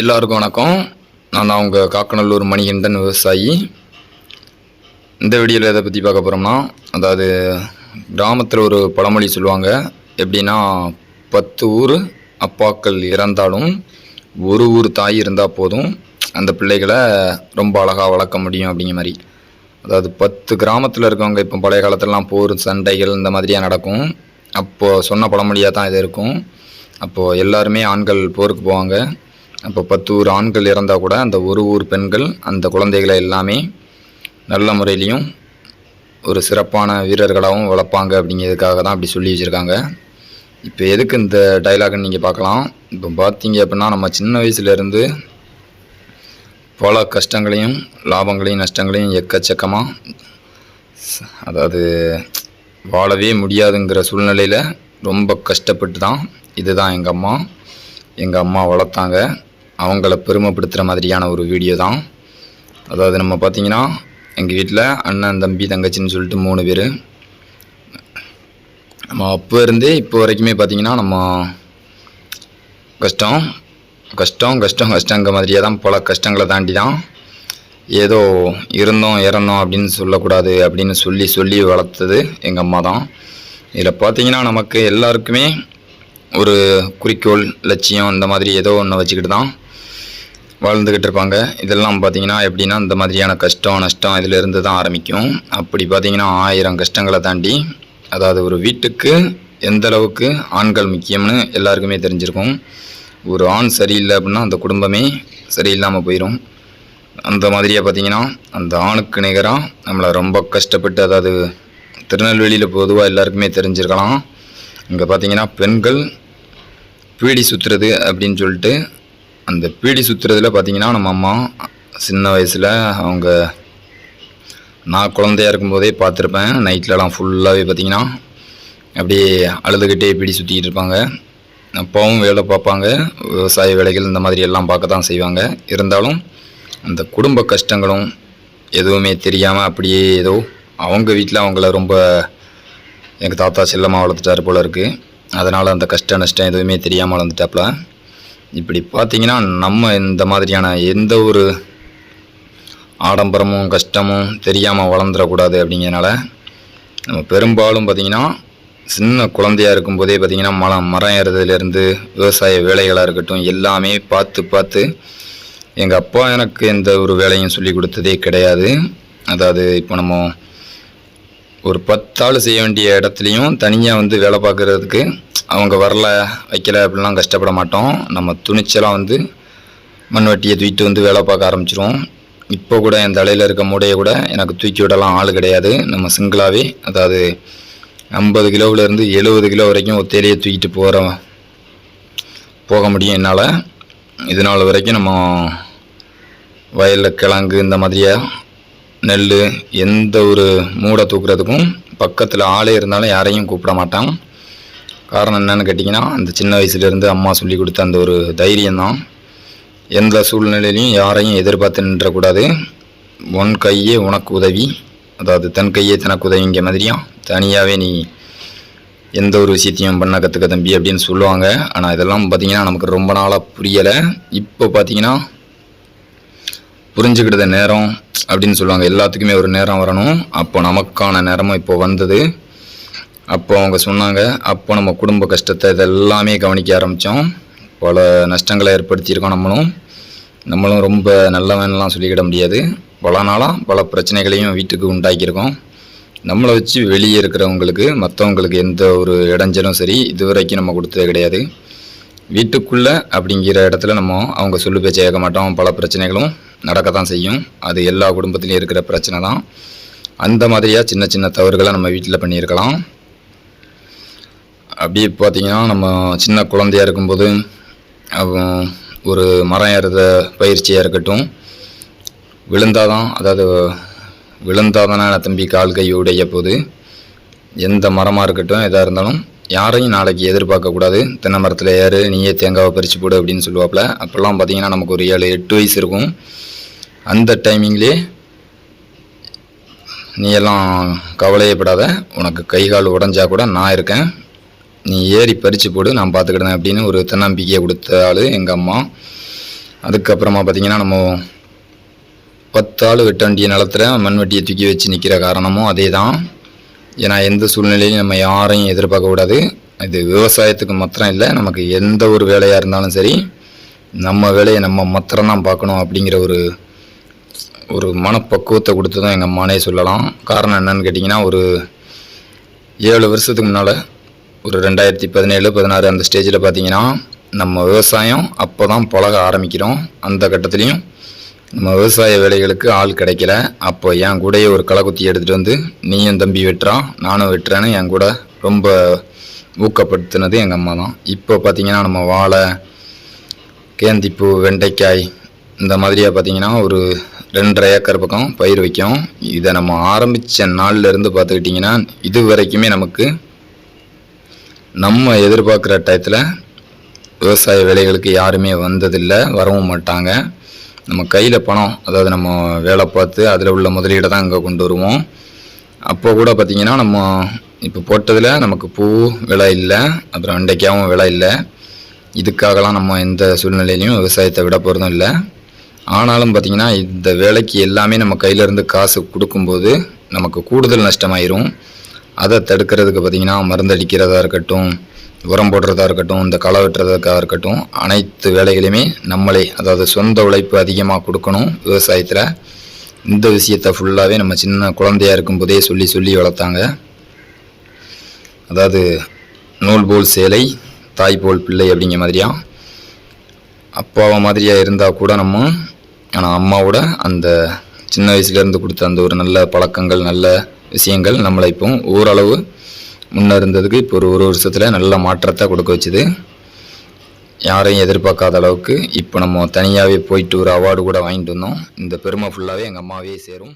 எல்லாருக்கும் வணக்கம். நான் அவங்க காக்கநல்லூர் மணிகண்டன் விவசாயி. இந்த வீடியோவில் எதை பற்றி பார்க்க போகிறோம்னா அதாவது கிராமத்தில் ஒரு பழமொழி சொல்லுவாங்க. எப்படின்னா பத்து ஊர் அப்பாக்கள் இறந்தாலும் ஒரு ஊர் தாய் இருந்தால் போதும். அந்த பிள்ளைகளை ரொம்ப அழகாக வளர்க்க முடியும் அப்படிங்கிற மாதிரி. அதாவது பத்து கிராமத்தில் இருக்கவங்க இப்போ பழைய காலத்துலலாம் போர் சண்டைகள் இந்த மாதிரியாக நடக்கும். அப்போது சொன்ன பழமொழியாக தான் இது இருக்கும். அப்போது எல்லாருமே ஆண்கள் போருக்கு போவாங்க. அப்போ பத்து ஊர் ஆண்கள் இறந்தால் கூட அந்த ஒரு ஊர் பெண்கள் அந்த குழந்தைகளை எல்லாமே நல்ல முறையிலையும் ஒரு சிறப்பான வீரர்களாகவும் வளர்ப்பாங்க அப்படிங்கிறதுக்காக தான் அப்படி சொல்லி வச்சுருக்காங்க. இப்போ எதுக்கு இந்த டைலாக்னு நீங்கள் பார்க்கலாம். இப்போ பார்த்தீங்க அப்படின்னா நம்ம சின்ன வயசுலேருந்து பல கஷ்டங்களையும் லாபங்களையும் நஷ்டங்களையும் எக்கச்சக்கமாக அதாவது வாழவே முடியாதுங்கிற சூழ்நிலையில் ரொம்ப கஷ்டப்பட்டு தான் இதுதான் எங்கள் அம்மா. எங்கள் அம்மா வளர்த்தாங்க. அவங்கள பெருமைப்படுத்துகிற மாதிரியான ஒரு வீடியோ தான். அதாவது நம்ம பார்த்தீங்கன்னா எங்கள் வீட்டில் அண்ணன் தம்பி தங்கச்சின்னு சொல்லிட்டு மூணு பேர். நம்ம அப்போ இருந்தே இப்போ வரைக்குமே பார்த்தீங்கன்னா நம்ம கஷ்டம் கஷ்டம் கஷ்டம் கஷ்டங்கிற மாதிரியே தான் பல கஷ்டங்களை தாண்டி தான் ஏதோ இருந்தோம் இறந்தோம் அப்படின்னு சொல்லக்கூடாது அப்படின்னு சொல்லி சொல்லி வளர்த்தது எங்கள் அம்மா தான். இதில் பார்த்தீங்கன்னா நமக்கு எல்லாருக்குமே ஒரு குறிக்கோள் லட்சியம் இந்த மாதிரி ஏதோ ஒன்று வச்சுக்கிட்டு தான் வாழ்ந்துக்கிட்டு இருப்பாங்க. இதெல்லாம் பார்த்தீங்கன்னா எப்படின்னா இந்த மாதிரியான கஷ்டம் நஷ்டம் இதிலிருந்து தான் ஆரம்பிக்கும். அப்படி பார்த்தீங்கன்னா ஆயிரம் கஷ்டங்களை தாண்டி அதாவது ஒரு வீட்டுக்கு எந்த அளவுக்கு ஆண்கள் முக்கியம்னு எல்லாருக்குமே தெரிஞ்சிருக்கும். ஒரு ஆண் சரியில்லை அப்படின்னா அந்த குடும்பமே சரியில்லாமல் போயிடும் அந்த மாதிரியாக பார்த்திங்கன்னா அந்த ஆணுக்கு நிகராக நம்மளை ரொம்ப கஷ்டப்பட்டு அதாவது திருநெல்வேலியில் பொதுவாக எல்லாருக்குமே தெரிஞ்சிருக்கலாம். இங்கே பார்த்தீங்கன்னா பெண்கள் பீடி சுற்றுறது அப்படின்னு சொல்லிட்டு அந்த பீடி சுற்றுறதுல பார்த்தீங்கன்னா நம்ம அம்மா சின்ன வயசில் அவங்க நான் குழந்தையா இருக்கும்போதே பார்த்துருப்பேன். நைட்லலாம் ஃபுல்லாகவே பார்த்தீங்கன்னா அப்படியே அழுதுகிட்டே பீடி சுற்றிக்கிட்டு இருப்பாங்க. அப்பாவும் வேலை பார்ப்பாங்க. விவசாய வேலைகள் இந்த மாதிரி எல்லாம் பார்க்க தான் செய்வாங்க. இருந்தாலும் அந்த குடும்ப கஷ்டங்களும் எதுவுமே தெரியாமல் அப்படியே ஏதோ அவங்க வீட்டில் அவங்கள ரொம்ப எங்கள் தாத்தா செல்லமாக வளர்த்துட்டாரு போல இருக்குது அதனால் அந்த கஷ்ட நஷ்டம் எதுவுமே தெரியாமல் வளர்ந்துட்டாப்புல இப்படி பார்த்தீங்கன்னா நம்ம இந்த மாதிரியான எந்த ஒரு ஆடம்பரமும் கஷ்டமும் தெரியாமல் வளர்ந்துடக்கூடாது அப்படிங்கிறனால நம்ம பெரும்பாலும் பார்த்திங்கன்னா சின்ன குழந்தையா இருக்கும்போதே பார்த்திங்கன்னா மரம் மரம் ஏறுறதுலேருந்து விவசாய வேலைகளாக இருக்கட்டும் எல்லாமே பார்த்து பார்த்து எங்கள் அப்பா எனக்கு எந்த ஒரு வேலையும் சொல்லி கொடுத்ததே கிடையாது. அதாவது இப்போ நம்ம ஒரு பத்தாள் செய்ய வேண்டிய இடத்துலையும் தனியாக வந்து வேலை பார்க்குறதுக்கு அவங்க வரல வைக்கல அப்படிலாம் கஷ்டப்பட மாட்டோம். நம்ம துணிச்சலாக வந்து மண்வெட்டியை தூக்கிட்டு வந்து வேலை பார்க்க ஆரம்பிச்சிருவோம். இப்போ கூட என் தலையில் இருக்க மூடையை கூட எனக்கு தூக்கி விடலாம் ஆள் கிடையாது. நம்ம சிங்கிளாகவே அதாவது ஐம்பது கிலோவிலேருந்து எழுபது கிலோ வரைக்கும் ஒத்தையிலேயே தூக்கிட்டு போகிற போக முடியும் என்னால். இது நாள் வரைக்கும் நம்ம வயலில் கிழங்கு இந்த மாதிரியாக நெல் எந்த ஒரு மூடை தூக்குறதுக்கும் பக்கத்தில் ஆளே இருந்தாலும் யாரையும் கூப்பிட மாட்டான். காரணம் என்னென்னு கேட்டிங்கன்னா அந்த சின்ன வயசுலேருந்து அம்மா சொல்லி கொடுத்த அந்த ஒரு தைரியம் தான் எந்த சூழ்நிலையிலையும் யாரையும் எதிர்பார்த்து நின்றக்கூடாது. உன் கையே உனக்கு உதவி. அதாவது தன் கையே தனக்கு உதவிங்க மாதிரியா? தனியாகவே நீ எந்த ஒரு விஷயத்தையும் பண்ண கற்றுக்க தம்பி அப்படின்னு சொல்லுவாங்க. ஆனால் இதெல்லாம் பார்த்தீங்கன்னா நமக்கு ரொம்ப நாளாக புரியலை. இப்போ பார்த்தீங்கன்னா புரிஞ்சுக்கிட்டத நேரம் அப்படின்னு சொல்லுவாங்க. எல்லாத்துக்குமே ஒரு நேரம் வரணும். அப்போ நமக்கான நேரமும் இப்போ வந்தது. அப்போ அவங்க சொன்னாங்க அப்போ நம்ம குடும்ப கஷ்டத்தை இதெல்லாமே கவனிக்க ஆரம்பித்தோம் பல நஷ்டங்களை ஏற்படுத்தியிருக்கோம் நம்மளும். நம்மளும் ரொம்ப நல்லவன்லாம் சொல்லிக்கிட முடியாது. பல நாளாக பல பிரச்சனைகளையும் வீட்டுக்கு உண்டாக்கியிருக்கோம். நம்மளை வச்சு வெளியே இருக்கிறவங்களுக்கு மற்றவங்களுக்கு எந்த ஒரு இடைஞ்சலும் சரி இதுவரைக்கும் நம்ம கொடுத்ததே கிடையாது. வீட்டுக்குள்ளே அப்படிங்கிற இடத்துல நம்ம அவங்க சொல்லு பேச்சை கேட்க மாட்டோம். பல பிரச்சனைகளும் நடக்க தான் செய்யும். அது எல்லா குடும்பத்திலையும் இருக்கிற பிரச்சனை தான் அந்த மாதிரியாக சின்ன சின்ன தவறுகளை நம்ம வீட்டில் பண்ணியிருக்கலாம். அப்படியே பார்த்தீங்கன்னா நம்ம சின்ன குழந்தையா இருக்கும்போது ஒரு மரம் ஏறுத பயிற்சியாக இருக்கட்டும் விழுந்தாதான் அதாவது விழுந்தாதானே தம்பி கால் கை உடைய போது எந்த மரமாக இருக்கட்டும் எதாக இருந்தாலும் யாரையும் நாளைக்கு எதிர்பார்க்கக்கூடாது தென்னை மரத்தில் ஏறு நீயே தேங்காவை பறித்து போடு அப்படின்னு சொல்லுவாப்புல. அப்போல்லாம் பார்த்தீங்கன்னா நமக்கு ஒரு ஏழு எட்டு வயசு இருக்கும். அந்த டைமிங்லேயே நீ எல்லாம் கவலையப்படாத. உனக்கு கை கால் உடஞ்சா கூட நான் இருக்கேன். நீ ஏறி பறித்து போடு நான் பார்த்துக்கிட்டேன் அப்படின்னு ஒரு தன்னம்பிக்கையை கொடுத்த ஆள் எங்கள் அம்மா. அதுக்கப்புறமா பார்த்திங்கன்னா நம்ம பத்தாள் வெட்ட வேண்டிய நிலத்துல மண்வெட்டியை தூக்கி வச்சு நிற்கிற காரணமும் அதே தான் ஏன்னா எந்த சூழ்நிலையிலும் நம்ம யாரையும் எதிர்பார்க்கக்கூடாது இது விவசாயத்துக்கு மாத்திரம் இல்லை நமக்கு எந்த ஒரு வேலையாக இருந்தாலும் சரி நம்ம வேலையை நம்ம மாத்திரம்தான் பார்க்கணும் அப்படிங்கிற ஒரு ஒரு மனப்பக்குவத்தை கொடுத்து தான் எங்கள் அம்மானே சொல்லலாம். காரணம் என்னன்னு கேட்டிங்கன்னா ஒரு ஏழு வருஷத்துக்கு முன்னால் ஒரு ரெண்டாயிரத்தி பதினேழு பதினாறு அந்த ஸ்டேஜில் பார்த்தீங்கன்னா நம்ம விவசாயம் அப்போ தான் பழக ஆரம்பிக்கிறோம். அந்த கட்டத்துலேயும் நம்ம விவசாய வேலைகளுக்கு ஆள் கிடைக்கல. அப்போ என் கூடயே ஒரு களைக்குத்தி எடுத்துகிட்டு வந்து நீயும் தம்பி வெட்டுறான் நானும் வெட்டுறேன்னு என் கூட ரொம்ப ஊக்கப்படுத்தினது எங்கள் அம்மா தான். இப்போ பார்த்தீங்கன்னா நம்ம வாழை கேந்திப்பூ வெண்டைக்காய் இந்த மாதிரியாக பார்த்திங்கன்னா ஒரு ரெண்டரை ஏக்கர் பக்கம் பயிர் வைக்கும் இதை நம்ம ஆரம்பித்த நாள்ல இருந்து பார்த்துக்கிட்டிங்கன்னா இது வரைக்குமே நமக்கு நம்ம எதிர்பார்க்குற டயத்தில் விவசாய வேலைகளுக்கு யாருமே வந்ததில்லை வரவும் மாட்டாங்க. நம்ம கையில் பணம் அதாவது நம்ம வேலை பார்த்து அதில் உள்ள முதலீடை தான் இங்கே கொண்டு வருவோம். அப்போ கூட பார்த்திங்கன்னா நம்ம இப்போ போட்டதில் நமக்கு பூ விலை இல்லை அப்புறம் வெண்டைக்காவும் விலை இல்லை. இதுக்காகலாம் நம்ம எந்த சூழ்நிலையிலையும் விவசாயத்தை விட போகிறதும் இல்லை. ஆனாலும் பார்த்திங்கன்னா இந்த வேலைக்கு எல்லாமே நம்ம கையிலேருந்து காசு கொடுக்கும்போது நமக்கு கூடுதல் நஷ்டமாயிரும். அதை தடுக்கிறதுக்கு பார்த்திங்கன்னா மருந்தடிக்கிறதா இருக்கட்டும் உரம் போடுறதா இருக்கட்டும் இந்த களை வெட்டுறதுக்காக இருக்கட்டும் அனைத்து வேலைகளையுமே நம்மளே அதாவது சொந்த உழைப்பு அதிகமாக கொடுக்கணும் விவசாயத்தில். இந்த விஷயத்தை ஃபுல்லாகவே நம்ம சின்ன குழந்தையா இருக்கும்போதே சொல்லி சொல்லி வளர்த்தாங்க. அதாவது நூல் போல் சேலை தாய் போல் பிள்ளை அப்படிங்கிற மாதிரியா? அப்பாவை மாதிரியா இருந்தால் கூட நம்ம ஆனால் அம்மாவோட அந்த சின்ன வயசுலேருந்து கொடுத்த அந்த ஒரு நல்ல பழக்கங்கள் நல்ல விஷயங்கள் நம்மளை இப்போ ஓரளவு முன்னே இருந்ததுக்கு இப்போ ஒரு ஒரு வருஷத்தில் நல்ல மாற்றத்தை கொடுக்க வச்சுது. யாரையும் எதிர்பார்க்காத அளவுக்கு இப்போ நம்ம தனியாகவே போயிட்டு ஒரு அவார்டு கூட வாங்கிட்டு வந்தோம். இந்த பெருமை ஃபுல்லாகவே எங்கள் அம்மாவே சேரும்.